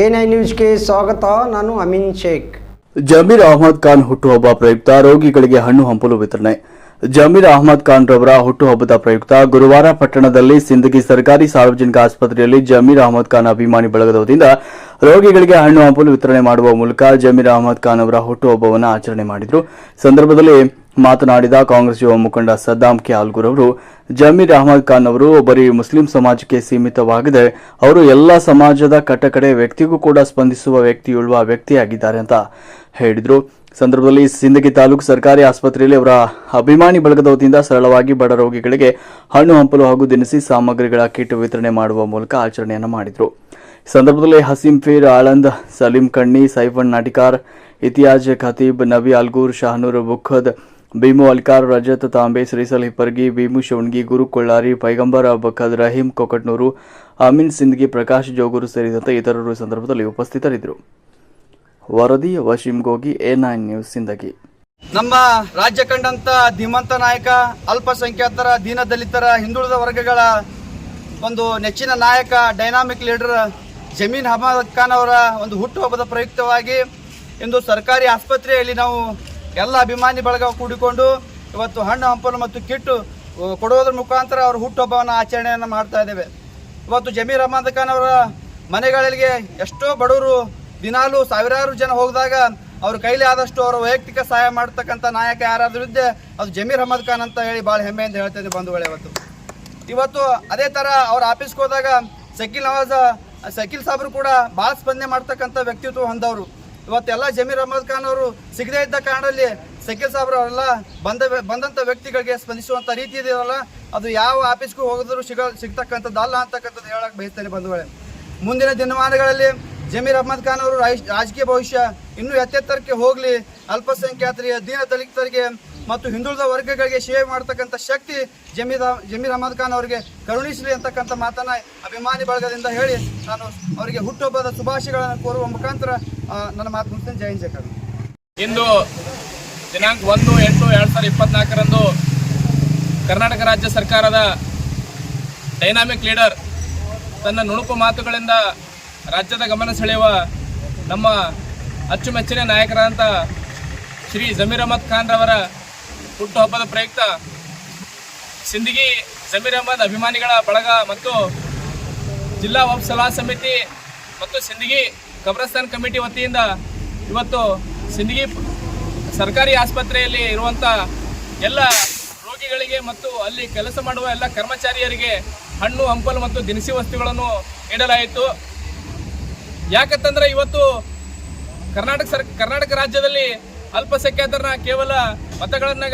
N I ನ್ಯೂಸ್ಗೆ ಸ್ವಾಗತ, ನಾನು ಅಮೀನ್ ಶೇಖ್. ಜಮೀರ್ ಅಹಮದ್ ಖಾನ್ ಹುಟ್ಟುಹಬ್ಬ ಪ್ರಯುಕ್ತ ರೋಗಿಗಳಿಗೆ ಹಣ್ಣು ಹಂಪಲು ವಿತರಣೆ. ಜಮೀರ್ ಅಹಮದ್ ಖಾನ್ ರವರ ಹುಟ್ಟುಹಬ್ಬದ ಪ್ರಯುಕ್ತ ಗುರುವಾರ ಪಟ್ಟಣದಲ್ಲಿ ಸಿಂದಗಿ ಸರ್ಕಾರಿ ಸಾರ್ವಜನಿಕ ಆಸ್ಪತ್ರೆಯಲ್ಲಿ ಜಮೀರ್ ಅಹಮದ್ ಖಾನ್ ಅಭಿಮಾನಿ ಬಳಗದ ರೋಗಿಗಳಿಗೆ ಹಣ್ಣು ಹಂಪಲು ವಿತರಣೆ ಮಾಡುವ ಮೂಲಕ ಜಮೀರ್ ಅಹಮದ್ ಖಾನ್ ಅವರ ಹುಟ್ಟುಹಬ್ಬವನ್ನು ಆಚರಣೆ ಮಾಡಿದರು. ಸಂದರ್ಭದಲ್ಲಿ ಮಾತನಾಡಿದ ಕಾಂಗ್ರೆಸ್ ಯುವ ಮುಖಂಡ ಸದ್ದಾಂ ಕೆ ಆಲ್ಗೂರ್ ಅವರು, ಜಮೀರ್ ಅಹಮದ್ ಖಾನ್ ಅವರು ಬರೀ ಮುಸ್ಲಿಂ ಸಮಾಜಕ್ಕೆ ಸೀಮಿತವಾಗದೆ ಅವರು ಎಲ್ಲ ಸಮಾಜದ ಕಟ್ಟಕಡೆ ವ್ಯಕ್ತಿಗೂ ಕೂಡ ಸ್ಪಂದಿಸುವ ವ್ಯಕ್ತಿಯುಳ್ಳ ವ್ಯಕ್ತಿಯಾಗಿದ್ದಾರೆ ಅಂತ ಹೇಳಿದರು. ಸಂದರ್ಭದಲ್ಲಿ ಸಿಂದಗಿ ತಾಲೂಕು ಸರ್ಕಾರಿ ಆಸ್ಪತ್ರೆಯಲ್ಲಿ ಅವರ ಅಭಿಮಾನಿ ಬಳಗದ ವತಿಯಿಂದ ಸರಳವಾಗಿ ಬಡ ರೋಗಿಗಳಿಗೆ ಹಣ್ಣು ಹಂಪಲು ಹಾಗೂ ದಿನಸಿ ಸಾಮಗ್ರಿಗಳ ಕಿಟ್ ವಿತರಣೆ ಮಾಡುವ ಮೂಲಕ ಆಚರಣೆಯನ್ನು ಮಾಡಿದರು. ಸಂದರ್ಭದಲ್ಲಿ ಹಸೀಂ ಫೀರ್ ಆಳಂದ್, ಸಲೀಂ ಕಣ್ಣಿ, ಸೈಫನ್ ನಾಟಿಕಾರ್, ಇತಿಯಾಜ್ ಖತೀಬ್, ನಬಿ ಅಲ್ಗೂರ್, ಶಾಹನೂರ್ ಬುಖದ್, ಭೀಮು ಅಲ್ಕಾರ್, ರಜತ್ ತಾಂಬೆ, ಶ್ರೀಸಲ್ ಹಿಪ್ಪರ್ಗಿ, ಭೀಮು ಶೌಣ್ಗಿ, ಗುರು ಕೊಳ್ಳಾರಿ, ಪೈಗಂಬರ್ ಬಖದ್, ರಹೀಂ ಕೊಕಟ್ನೂರು, ಅಮೀನ್ ಸಿಂದ್ಗಿ, ಪ್ರಕಾಶ್ ಜೋಗೂರು ಸೇರಿದಂತೆ ಇತರರು ಸಂದರ್ಭದಲ್ಲಿ ಉಪಸ್ಥಿತರಿದ್ದರು. ವರದಿ Wasim Gogi, A nine news Sindagi. ನಮ್ಮ ರಾಜ್ಯ ಕಂಡಂತ ಧೀಮಂತ ನಾಯಕ, ಅಲ್ಪಸಂಖ್ಯಾತರ ದೀನ ದಲಿತರ ಹಿಂದುಳಿದ ವರ್ಗಗಳ ಒಂದು ನೆಚ್ಚಿನ ನಾಯಕ, ಡೈನಾಮಿಕ್ ಲೀಡರ್ ಜಮೀನ್ ಅಹಮದ್ ಖಾನ್ ಅವರ ಒಂದು ಹುಟ್ಟುಹಬ್ಬದ ಪ್ರಯುಕ್ತವಾಗಿ ಇಂದು ಸರ್ಕಾರಿ ಆಸ್ಪತ್ರೆಯಲ್ಲಿ ನಾವು ಎಲ್ಲ ಅಭಿಮಾನಿ ಬಳಗ ಕೂಡಿಕೊಂಡು ಇವತ್ತು ಹಣ್ಣು, ಹಂಪಲು ಮತ್ತು ಕಿಟ್ಟು ಕೊಡುವುದರ ಮುಖಾಂತರ ಅವರ ಹುಟ್ಟುಹಬ್ಬವನ್ನು ಆಚರಣೆಯನ್ನು ಮಾಡ್ತಾ ಇದ್ದೇವೆ. ಇವತ್ತು ಜಮೀರ್ ಅಹಮದ್ ಖಾನ್ ಅವರ ಮನೆಗಳಿಗೆ ಎಷ್ಟೋ ಬಡವರು ದಿನಾಲು ಸಾವಿರಾರು ಜನ ಹೋಗಿದಾಗ ಅವ್ರ ಕೈಲಿ ಆದಷ್ಟು ಅವರ ವೈಯಕ್ತಿಕ ಸಹಾಯ ಮಾಡ್ತಕ್ಕಂಥ ನಾಯಕ ಯಾರಾದರೂ ಇದ್ದೆ ಅದು ಜಮೀರ್ ಅಹಮದ್ ಖಾನ್ ಅಂತ ಹೇಳಿ ಭಾಳ ಹೆಮ್ಮೆ ಅಂತ ಹೇಳ್ತಾ ಹೇಳ್ತೇನೆ ಬಂಧುಗಳೇ ಇವತ್ತು. ಇವತ್ತು ಅದೇ ಥರ ಅವ್ರ ಆಫೀಸ್ಗೆ ಹೋದಾಗ ಸಕೀಲ್ ನವಾಜ ಸಕೀಲ್ ಸಾಬ್ರು ಕೂಡ ಭಾಳ ಸ್ಪಂದನೆ ಮಾಡ್ತಕ್ಕಂಥ ವ್ಯಕ್ತಿತ್ವ ಹೊಂದವರು. ಇವತ್ತೆಲ್ಲ ಜಮೀರ್ ಅಹಮದ್ ಖಾನ್ ಅವರು ಸಿಗದೇ ಇದ್ದ ಕಾರಣದಲ್ಲಿ ಶಕೀಲ್ ಸಾಬ್ರು ಅವರೆಲ್ಲ ಬಂದ ಬಂದಂಥ ವ್ಯಕ್ತಿಗಳಿಗೆ ಸ್ಪಂದಿಸುವಂಥ ರೀತಿ ಇದೆಯಲ್ಲ ಅದು ಯಾವ ಆಫೀಸ್ಗೂ ಹೋಗಿದ್ರು ಸಿಗ, ಸಿಗ್ತಕ್ಕಂಥದ್ದು ಅಲ್ಲ ಅಂತಕ್ಕಂಥದ್ದು ಹೇಳಕ್ಕೆ ಬಯಸ್ತೇನೆ ಬಂಧುಗಳೇ. ಮುಂದಿನ ದಿನಮಾನಗಳಲ್ಲಿ ಜಮೀರ್ ಅಹಮದ್ ಖಾನ್ ಅವರು ರಾಜ್- ರಾಜಕೀಯ ಭವಿಷ್ಯ ಇನ್ನೂ ಎತ್ತೆತ್ತರಕ್ಕೆ ಹೋಗಲಿ, ಅಲ್ಪಸಂಖ್ಯಾತರಿಗೆ, ದೀನ ದಲಿತರಿಗೆ ಮತ್ತು ಹಿಂದುಳಿದ ವರ್ಗಗಳಿಗೆ ಸೇವೆ ಮಾಡ್ತಕ್ಕಂಥ ಶಕ್ತಿ ಜಮೀರ್ ಜಮೀರ್ ಅಹಮದ್ ಖಾನ್ ಅವರಿಗೆ ಕರುಣಿಸಲಿ ಅಂತಕ್ಕಂಥ ಮಾತನ್ನ ಅಭಿಮಾನಿ ಬಳಗದಿಂದ ಹೇಳಿ ನಾನು ಅವರಿಗೆ ಹುಟ್ಟುಹಬ್ಬದ ಶುಭಾಶಯಗಳನ್ನು ಕೋರುವ ಮುಖಾಂತರ ನನ್ನ ಮಾತು ಮುಗಿಸ್ತೇನೆ. ಜೈ ಜಯ ಇಂದು ದಿನಾಂಕ ಒಂದು, ಎಂಟು, ಎರಡು ಸಾವಿರದ ಇಪ್ಪತ್ನಾಲ್ಕರಂದು ಕರ್ನಾಟಕ ರಾಜ್ಯ ಸರ್ಕಾರದ ಡೈನಾಮಿಕ್ ಲೀಡರ್ ತನ್ನ ನುಣುಕು ಮಾತುಗಳಿಂದ ರಾಜ್ಯದ ಗಮನ ಸೆಳೆಯುವ ನಮ್ಮ ಅಚ್ಚುಮೆಚ್ಚಿನ ನಾಯಕರಾದಂಥ ಶ್ರೀ ಜಮೀರ್ ಅಹಮದ್ ಖಾನ್ ರವರ ಹುಟ್ಟುಹಬ್ಬದ ಪ್ರಯುಕ್ತ ಸಿಂದಗಿ ಜಮೀರ್ ಅಹಮದ್ ಅಭಿಮಾನಿಗಳ ಬಳಗ ಮತ್ತು ಜಿಲ್ಲಾ ವಕ್ಫ್ ಸಲಹಾ ಸಮಿತಿ ಮತ್ತು ಸಿಂದಗಿ ಕಬ್ರಸ್ತಾನ್ ಕಮಿಟಿ ವತಿಯಿಂದ ಇವತ್ತು ಸಿಂದಗಿ ಸರ್ಕಾರಿ ಆಸ್ಪತ್ರೆಯಲ್ಲಿ ಇರುವಂಥ ಎಲ್ಲ ರೋಗಿಗಳಿಗೆ ಮತ್ತು ಅಲ್ಲಿ ಕೆಲಸ ಮಾಡುವ ಎಲ್ಲ ಕರ್ಮಚಾರಿಯರಿಗೆ ಹಣ್ಣು, ಹಂಪಲು ಮತ್ತು ದಿನಸಿ ವಸ್ತುಗಳನ್ನು ನೀಡಲಾಯಿತು. ಯಾಕಂತಂದ್ರೆ ಇವತ್ತು ಕರ್ನಾಟಕ ಸರ್, ಕರ್ನಾಟಕ ರಾಜ್ಯದಲ್ಲಿ ಅಲ್ಪಸಂಖ್ಯಾತರನ್ನ ಕೇವಲ ಮತಗಳನ್ನ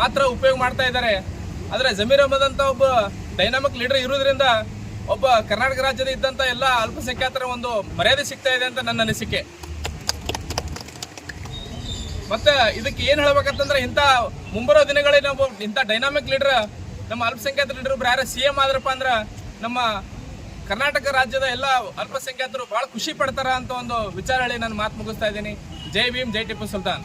ಮಾತ್ರ ಉಪಯೋಗ ಮಾಡ್ತಾ ಇದ್ದಾರೆ. ಆದರೆ ಜಮೀರ್ ಅಹಮದ್ ಅಂತ ಒಬ್ಬ ಡೈನಾಮಿಕ್ ಲೀಡರ್ ಇರೋದ್ರಿಂದ ಒಬ್ಬ ಕರ್ನಾಟಕ ರಾಜ್ಯದ ಇದ್ದಂಥ ಎಲ್ಲ ಅಲ್ಪಸಂಖ್ಯಾತರ ಒಂದು ಮರ್ಯಾದೆ ಸಿಗ್ತಾ ಇದೆ ಅಂತ ನನ್ನ ಅನಿಸಿಕೆ. ಮತ್ತೆ ಇದಕ್ಕೆ ಏನು ಹೇಳ್ಬೇಕಂತಂದ್ರೆ ಇಂಥ ಮುಂಬರೋ ದಿನಗಳಲ್ಲಿ ನಾವು ಇಂಥ ಡೈನಾಮಿಕ್ ಲೀಡರ್, ನಮ್ಮ ಅಲ್ಪಸಂಖ್ಯಾತ ಲೀಡರ್ ಯಾರು ಸಿ ಎಂ ಆದ್ರಪ್ಪ ಅಂದ್ರೆ ನಮ್ಮ ಕರ್ನಾಟಕ ರಾಜ್ಯದ ಎಲ್ಲ ಅಲ್ಪಸಂಖ್ಯಾತರು ಬಹಳ ಖುಷಿ ಪಡ್ತಾರ ಅಂತ ಒಂದು ವಿಚಾರ ಹೇಳಿ ನಾನು ಮಾತು ಮುಗಿಸ್ತಾ ಇದ್ದೀನಿ. ಜೈ ಭೀಮ್, ಜೈ ಟಿಪ್ಪು ಸುಲ್ತಾನ್.